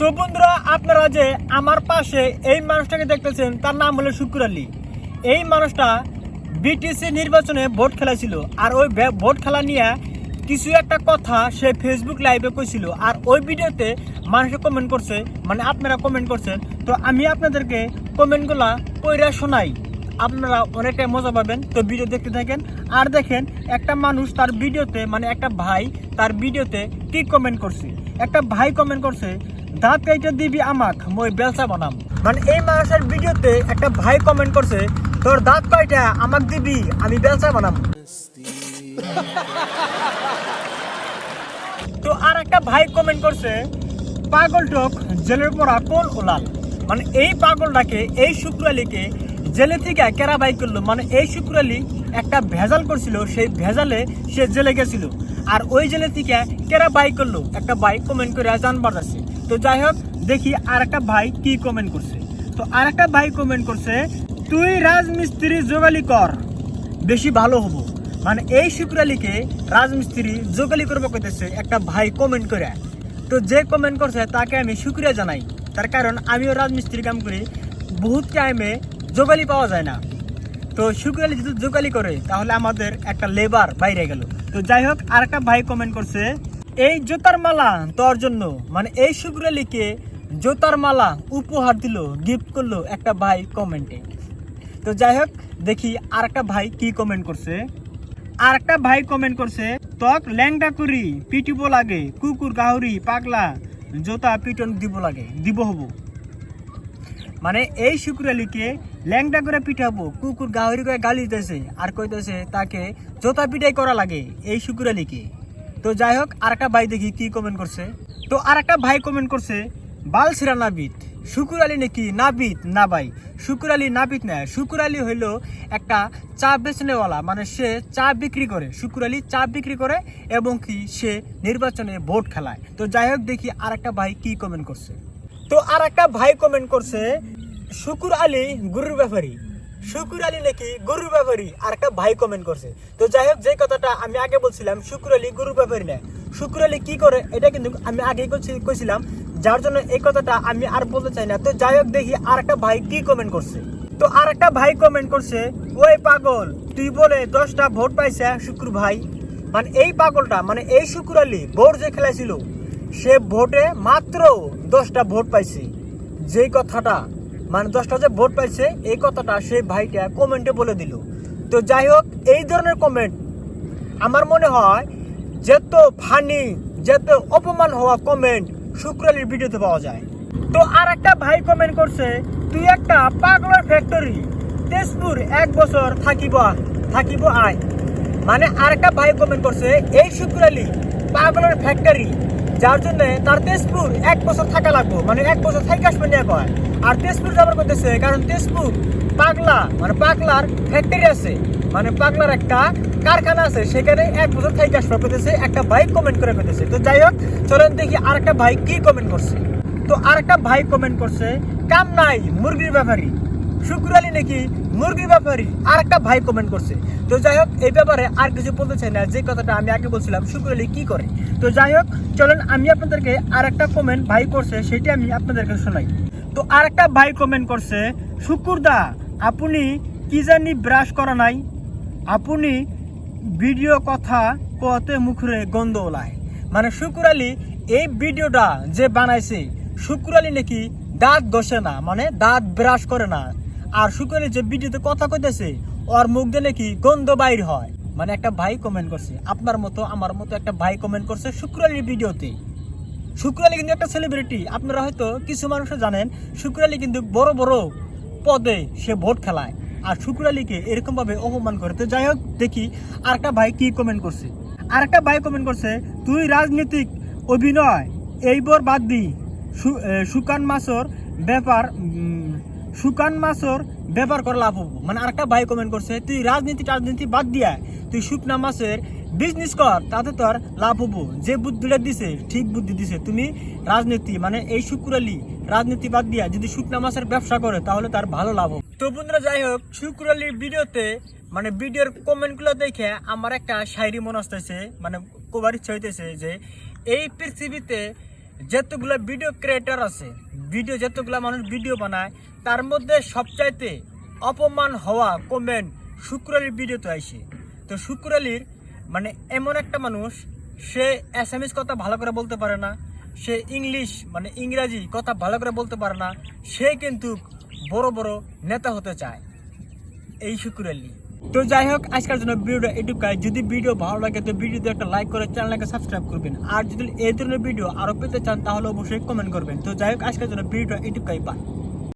তো বন্ধুরা, আপনারা যে আমার পাশে এই মানুষটাকে দেখতেছেন, তার নাম হলো শুকুর আলী। এই মানুষটা বিটিসি নির্বাচনে ভোট খেলাছিল আর ওই ভোট খেলা নিয়ে কিছু একটা কথা সে ফেসবুক লাইভে কইছিল আর ওই ভিডিওতে মানুষে কমেন্ট করছে মানে আপনারা কমেন্ট করছেন। তো আমি আপনাদেরকে কমেন্টগুলা পইরা শোনাই। আপনারা অনেকটাই মজা পাবেন। তো ভিডিও দেখতে থাকেন। আর দেখেন, একটা মানুষ তার ভিডিওতে মানে একটা ভাই তার ভিডিওতে কি কমেন্ট করছে? একটা ভাই কমেন্ট করছে দাঁত কাইটা দিবি আমাক, মই বেলসা বানাম। মানে এই মানুষের ভিডিওতে একটা ভাই কমেন্ট করছে, তোর দাঁত কয়টা? আমাক দিবি, আমি বেলসা বানাম। তো আর একটা ভাই কমেন্ট করছে, পাগল টক জেলের পড়া কোন ওলাল মানে এই পাগলটাকে, এই শুক্রালিকে জেলে থেকে কেরা বাই করল? মানে এই শুক্রালি একটা ভেজাল করছিল, সেই ভেজালে সে জেলে গেছিল। আর ওই জেলে থেকে কেরা বাই করল? একটা বাইক কমেন্ট করে জানবার আছে। তো যাই হোক, দেখি আর একটা ভাই কি কমেন্ট করছে। তো আর একটা ভাই কমেন্ট করছে, তুই রাজমিস্ত্রি যোগালি কর, বেশি ভালো হব। মানে এই শুক্রালিকে রাজমিস্ত্রি যোগালি করব কইতেছে একটা ভাই কমেন্ট করে। তো যে কমেন্ট করছে তাকে আমি শুক্রিয়া জানাই। তার কারণ আমিও রাজমিস্ত্রি কাম করি, বহুত টাইমে যোগালি পাওয়া যায় না। তো শুক্রালি যদি যোগালি করে, তাহলে আমাদের একটা লেবার বাইরে গেল। তো যাই হোক আর একটা ভাই কমেন্ট করছে এই জোতার মালা তোর জন্য। মানে এই শুক্রালিকে জোতার মালা উপহার দিল গিফট করল একটা ভাই কমেন্টে তো যাই হোক, দেখি আর একটা ভাই কি কমেন্ট করছে। আর একটা ভাই কমেন্ট করছে, তক ল্যাংটা করি, পিটিব লাগে, কুকুর, গাহরি, পাগলা, জোতা পিটন দিব লাগে, দিব হব। মানে এই শুক্র শুক্রালিকে ল্যাংটা করে পিঠাবো কুকুর, গাহরি করে গালি দিতেছে, আর কইতেছে তাকে জোতা পিটাই করা লাগে, এই শুক্র শুক্রালিকে তো যাই হোক আর একটা ভাই দেখি কি কমেন্ট করছে। তো আর একটা ভাই কমেন্ট করছে বাল সিরা নাবিত শুকুর আলী নাকি নাবিত না ভাই? শুকুর আলী নাবিত না, শুকুর আলী হইল একটা চা বেচনেওয়ালা মানে সে চা বিক্রি করে, শুকুর আলী চা বিক্রি করে এবং কি সে নির্বাচনে ভোট খেলায়। তো যাই হোক, দেখি আর একটা ভাই কি কমেন্ট করছে। তো আর একটা ভাই কমেন্ট করছে, শুকুর আলী গুরুর ব্যাপারী। শুকুর আলী নাকি গরুর ব্যাপারী? আর একটা ভাই কমেন্ট করছে। তো যাই হোক, যে কথাটা আমি আগে বলছিলাম, শুকুর আলী গরুর ব্যাপারী না। শুকুর আলী কি করে? এটা কিন্তু আমি আগে কইছিলাম। যার জন্য এই কথাটা আমি আর বলতে চাই না। তো যাই হোক, দেখি আর একটা ভাই কি কমেন্ট করছে। তো আর একটা ভাই কমেন্ট করছে, ওই পাগল, তুই বলে দশটা ভোট পাইছে শুক্র ভাই। মানে এই পাগলটা মানে এই শুকুর আলী ভোট যে খেলাইছিল, সে ভোটে মাত্র দশটা ভোট পাইছে। যেই কথাটা মানে দশটা যে ভোট পাইছে, এই কথাটা সেই ভাইটা কমেন্টে বলে দিল। তো যাই হোক, এই ধরনের কমেন্ট আমার মনে হয় যেত ফানি যেত অপমান হওয়া কমেন্ট শুক্রালির ভিডিওতে পাওয়া যায়। তো আর একটা ভাই কমেন্ট করছে, তুই একটা পাগলার ফ্যাক্টরি তেজপুর এক বছর থাকিব থাকিব আয়। মানে আর একটা ভাই কমেন্ট করছে, এই শুক্রালি পাগলার ফ্যাক্টরি যার জন্য তার তেজপুর এক বছর থাকা লাগবো মানে এক বছর থাকি আসবে নিয়ে কয়? আর তেজপুর যাবার করতেছে কারণ তেজপুর পাগলা মানে পাগলার ফ্যাক্টরি আছে। মানে পাগলার একটা কারখানা আছে, সেখানে এক বছর থাকি আসবে করতেছে একটা বাইক কমেন্ট করে করতেছে তো যাই হোক, চলেন দেখি আর একটা ভাই কি কমেন্ট করছে। তো আর একটা ভাই কমেন্ট করছে, কাম নাই, মুরগির ব্যাপারী। শুক্রালি নাকি মুরগির ব্যাপারী? আর একটা ভাই কমেন্ট করছে। তো যাই হোক, এই ব্যাপারে আর কিছু বলতে চাই না, যে কথাটা আমি আগে বলছিলাম শুক্রালি কি করে? তো যাই হোক, চলেন আমি আপনাদেরকে আর একটা কমেন্ট ভাই করছে, সেটা আমি আপনাদেরকে শোনাই। তো আর একটা ভাই কমেন্ট করছে শুকুরদা আপনি কি জানি ব্রাশ করা নাই? আপনি ভিডিও কথা কতে মুখরে গন্ধ ওলায়। মানে শুকুর আলী, এই ভিডিওটা যে বানাইছে, শুকুর আলী নাকি দাঁত ঘষে না মানে দাঁত ব্রাশ করে না। আর শুকুর আলী যে ভিডিওতে কথা কইতেছে, ওর মুখ দিয়ে নাকি গন্ধ বাইর হয়। মানে একটা ভাই কমেন্ট করছে, আপনার মতো, আমার মতো একটা ভাই কমেন্ট করছে শুক্র আলীর ভিডিওতে। শুক্র আলী কিন্তু একটা সেলিব্রিটি আপনারা হয়তো কিছু মানুষ জানেন শুক্র আলী কিন্তু বড় বড় পদে সে ভোট খেলায়। আর শুক্র আলীকে এরকম ভাবে অপমান করে তো যাই হোক দেখি আর একটা ভাই কি কমেন্ট করছে। আর একটা ভাই কমেন্ট করছে তুই রাজনৈতিক অভিনয় এইবার বাদ দি। সুকান মাছর ব্যাপার উম, সুকান মাছর ব্যাপার করে লাভ হব। মানে আরেকটা ভাই কমেন্ট করছে তুই রাজনীতি রাজনীতি বাদ দিয়া তুই শুকনা মাছের বিজনেস কর, তাতে তোর লাভ হব। যে বুদ্ধিটা দিছে, ঠিক বুদ্ধি দিছে। তুমি রাজনীতি মানে এই শুক্রালি রাজনীতি বাদ দিয়া যদি শুকনা মাছের ব্যবসা করে, তাহলে তার ভালো লাভ হবে। তো বন্ধুরা, যাই হোক, শুক্রালির ভিডিওতে মানে ভিডিওর কমেন্টগুলো দেখে আমার একটা শায়রি মনে আসতেছে মানে কোবার ইচ্ছা হইতেছে যে এই পৃথিবীতে যতগুলো ভিডিও ক্রিয়েটার আছে ভিডিও যতগুলো মানুষ ভিডিও বানায়, তার মধ্যে সবচাইতে অপমান হওয়া কমেন্ট শুক্রালির ভিডিওতে আসে। তো শুক্রালির মানে এমন একটা মানুষ, সে এস এম এস কথা ভালো করে বলতে পারে না, সে ইংলিশ মানে ইংরাজি কথা ভালো করে বলতে পারে না, সে কিন্তু বড় বড় নেতা হতে চায়। এই শুক্রালি তো যাই হোক, আজকের জন্য ভিডিওটা এটুকাই। যদি ভিডিও ভালো লাগে, তো ভিডিওতে একটা লাইক করে চ্যানেলটাকে সাবস্ক্রাইব করবেন। আর যদি এই ধরনের ভিডিও আরও পেতে চান, তাহলে অবশ্যই কমেন্ট করবেন। তো যাই হোক, আজকের জন্য ভিডিওটা এটুকাই। পাই